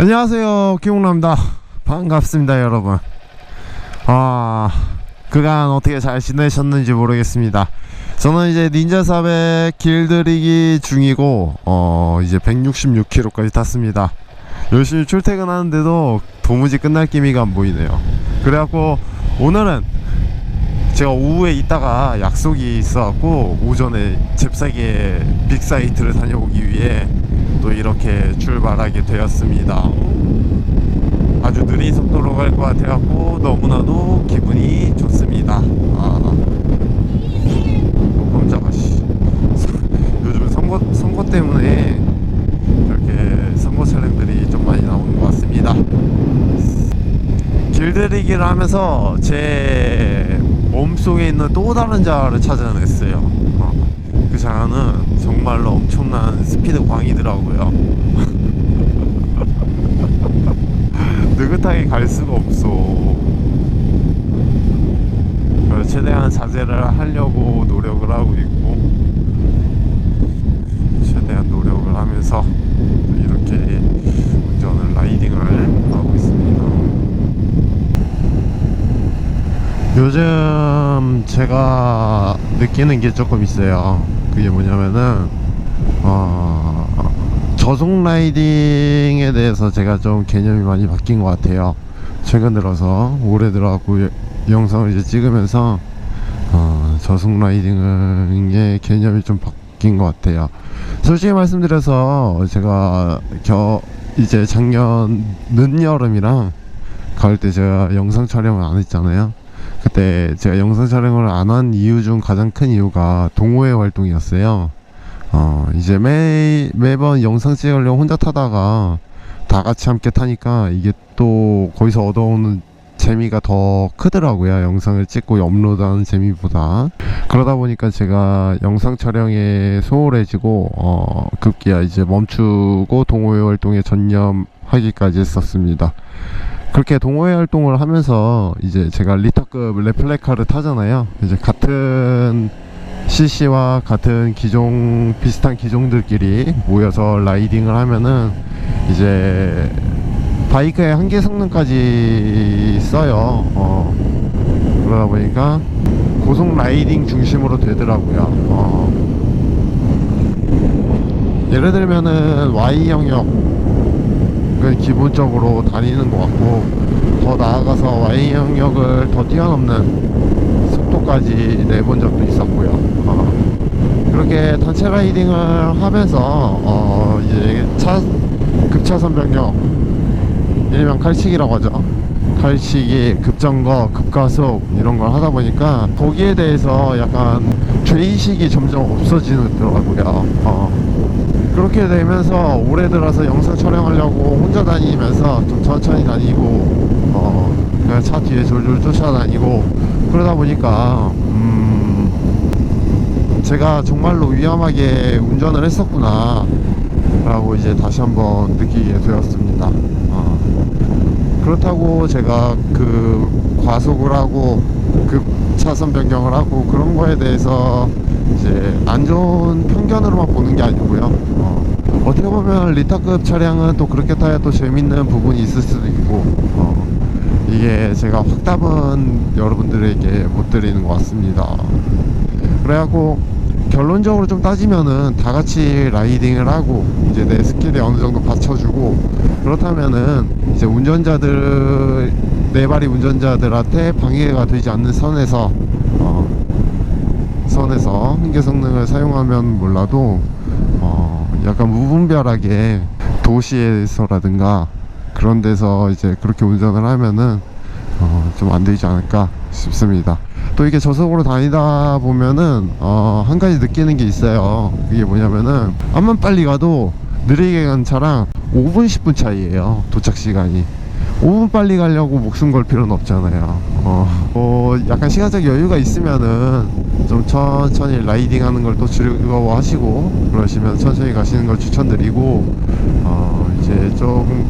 안녕하세요. 김홍남입니다. 반갑습니다 여러분. 아 그간 어떻게 잘 지내셨는지 모르겠습니다. 저는 이제 닌자 400 길들이기 중이고 어 이제 166km까지 탔습니다. 열심히 출퇴근하는데도 도무지 끝날 기미가 안 보이네요. 그래갖고 오늘은 제가 오후에 있다가 약속이 있어갖고 오전에 잽싸게 빅사이트를 다녀오기 위해 또 이렇게 출발하게 되었습니다. 아주 느린 속도로 갈 것 같아갖고 너무나도 기분이 좋습니다. 아, 어, 깜짝아 씨. 요즘 선거 선거 때문에 이렇게 선거 차량들이 좀 많이 나오는 것 같습니다. 길들이기를 하면서 제 몸속에 있는 또 다른 자아를 찾아냈어요. 어, 그 자아는 정말로 엄청난 스피드 광이더라고요. 느긋하게 갈 수가 없어. 최대한 자제를 하려고 노력을 하고 있고, 최대한 노력을 하면서 이렇게 운전을 라이딩을 하고 있습니다. 요즘 제가 느끼는 게 조금 있어요. 그게 뭐냐면은 어, 저속 라이딩에 대해서 제가 좀 개념이 많이 바뀐 것 같아요. 최근 들어서 올해 들어갖고 여- 영상을 이제 찍으면서 어, 저속 라이딩의 개념이 좀 바뀐 것 같아요. 솔직히 말씀드려서 제가 겨 이제 작년 늦여름이랑 가을 때 제가 영상 촬영을 안 했잖아요. 그때 제가 영상 촬영을 안 한 이유 중 가장 큰 이유가 동호회 활동이었어요. 어, 이제 매, 매번 영상 찍으려고 혼자 타다가 다 같이 함께 타니까 이게 또 거기서 얻어오는 재미가 더 크더라고요. 영상을 찍고 업로드하는 재미보다. 그러다 보니까 제가 영상 촬영에 소홀해지고, 어, 급기야 이제 멈추고 동호회 활동에 전념하기까지 했었습니다. 그렇게 동호회 활동을 하면서 이제 제가 리터급 레플레카를 타잖아요. 이제 같은 CC와 같은 기종 비슷한 기종들끼리 모여서 라이딩을 하면은 이제 바이크의 한계 성능까지 써요. 어, 그러다 보니까 고속 라이딩 중심으로 되더라고요. 어, 예를 들면은 Y 영역 은 기본적으로 다니는 것 같고 더 나아가서 Y 영역을 더 뛰어넘는 속도까지 내본 적도 있었고요. 어, 그렇게 단체 라이딩을 하면서 어, 이제 차 급차선 변경 일명 칼치기라고 하죠. 칼치기, 급정거, 급가속 이런 걸 하다 보니까 거기에 대해서 약간 죄의식이 점점 없어지더라고요. 어. 그렇게 되면서 올해 들어서 영상 촬영하려고 혼자 다니면서 좀 천천히 다니고 어 그냥 차 뒤에 졸졸 쫓아다니고 그러다 보니까 음 제가 정말로 위험하게 운전을 했었구나 라고 이제 다시 한번 느끼게 되었습니다 어. 그렇다고 제가 그 과속을 하고 급 차선 변경을 하고 그런 거에 대해서 이제 안 좋은 편견으로만 보는 게 아니고요. 어, 어떻게 보면 리타급 차량은 또 그렇게 타야 또 재밌는 부분이 있을 수도 있고 어, 이게 제가 확답은 여러분들에게 못 드리는 것 같습니다. 그래갖고 결론적으로 좀 따지면은 다 같이 라이딩을 하고 이제 내 스킬에 어느 정도 받쳐주고 그렇다면은 이제 운전자들 네 발이 운전자들한테 방해가 되지 않는 선에서 어, 선에서 한계 성능을 사용하면 몰라도 어, 약간 무분별하게 도시에서라든가 그런 데서 이제 그렇게 운전을 하면은 어, 좀 안 되지 않을까 싶습니다. 또 이게 저속으로 다니다 보면은 어, 한 가지 느끼는 게 있어요. 그게 뭐냐면은 암만 빨리 가도 느리게 간 차랑 5분 10분 차이에요. 도착 시간이. 5분 빨리 가려고 목숨 걸 필요는 없잖아요. 어, 어, 약간 시간적 여유가 있으면은 좀 천천히 라이딩 하는 걸 또 즐거워 하시고 그러시면 천천히 가시는 걸 추천드리고 어, 이제 조금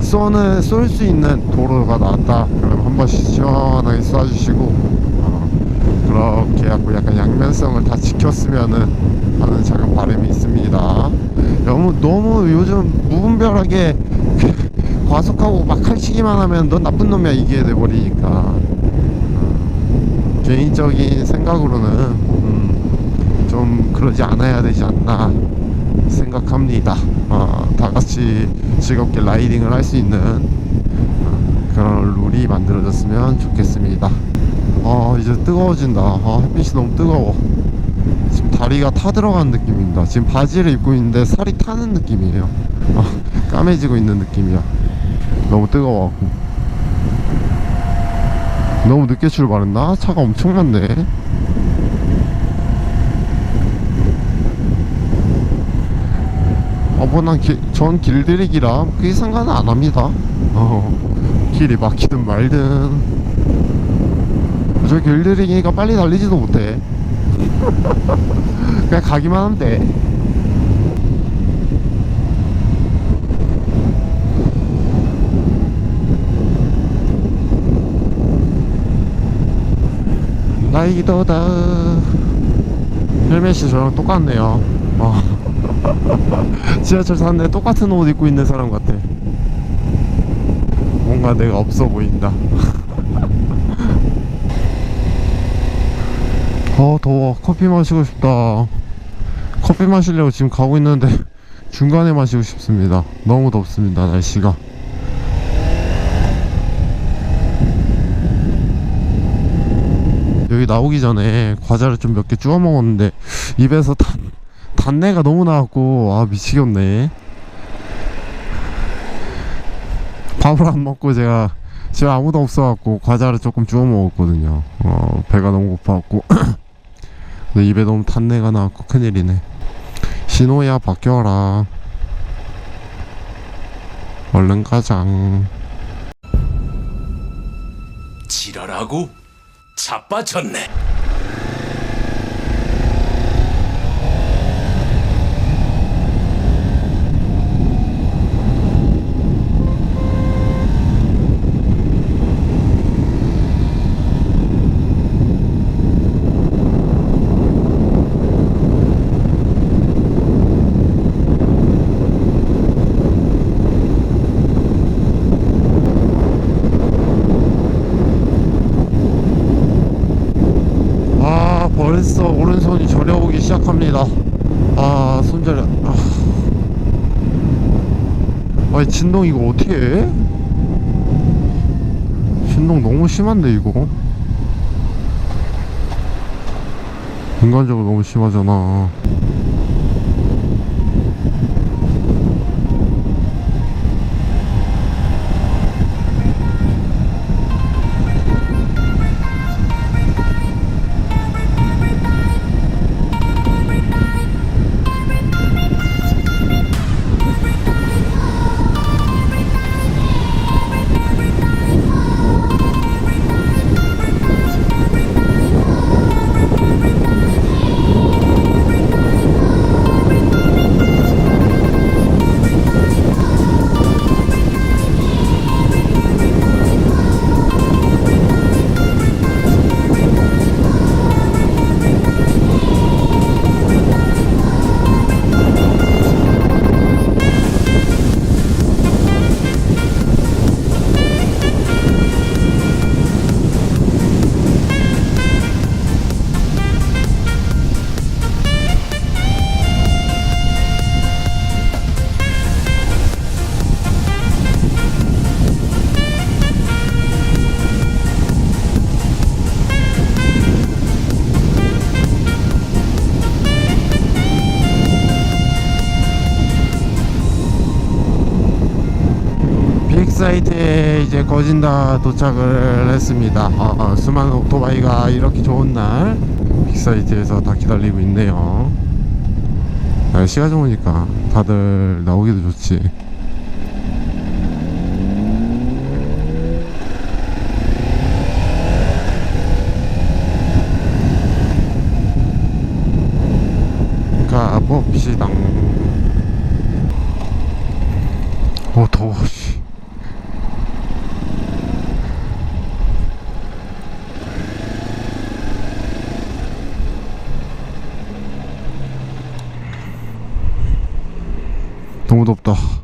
쏘는 쏠 수 있는 도로가 나왔다. 그럼 한 번씩 시원하게 쏴주시고 어, 그렇게 하고 약간 양면성을 다 지켰으면은 하는 작은 바람이 있습니다. 너무 너무 요즘 무분별하게 과속하고 막 칼치기만 하면 넌 나쁜 놈이야 이게 돼버리니까 어, 개인적인 생각으로는 음, 좀 그러지 않아야 되지 않나 생각합니다 어, 다 같이 즐겁게 라이딩을 할 수 있는 어, 그런 룰이 만들어졌으면 좋겠습니다 어 이제 뜨거워진다 아, 햇빛이 너무 뜨거워 지금 다리가 타 들어가는 느낌입니다. 지금 바지를 입고 있는데 살이 타는 느낌이에요. 아, 까매지고 있는 느낌이야. 너무 뜨거워갖고. 너무 늦게 출발했나? 차가 엄청 많네. 어, 뭐, 난, 길, 전 길들이기라 그게 상관은 안 합니다. 어, 길이 막히든 말든. 저 길들이기가 빨리 달리지도 못해. 그냥 가기만 하면 돼. 라이더다. 헬멧이 저랑 똑같네요. 어. 지하철 탔는데 똑같은 옷 입고 있는 사람 같아. 뭔가 내가 없어 보인다. 어 더워 커피 마시고 싶다 커피 마시려고 지금 가고 있는데 중간에 마시고 싶습니다 너무 덥습니다 날씨가 여기 나오기 전에 과자를 좀 몇 개 주워 먹었는데 입에서 단, 단내가 너무 나왔고 아 미치겠네. 밥을 안 먹고 제가 집에 아무도 없어갖고 과자를 조금 주워 먹었거든요. 어 배가 너무 고파갖고. 근데 입에 너무 탄내가 나고 큰일이네. 신호야 바뀌어라. 얼른 가장 지랄하고 자빠졌네. 아 벌써 오른손이 저려오기 시작합니다 아 손저려 아. 아니 진동 이거 어떻게 해? 진동 너무 심한데 이거 인간적으로 너무 심하잖아 사이트에 이제 거진다 도착을 했습니다. 아, 아, 수많은 오토바이가 이렇게 좋은 날 빅사이트에서 다 기다리고 있네요. 날씨가 좋으니까 다들 나오기도 좋지. 가봅시다. 어 더워 씨. 너무 덥다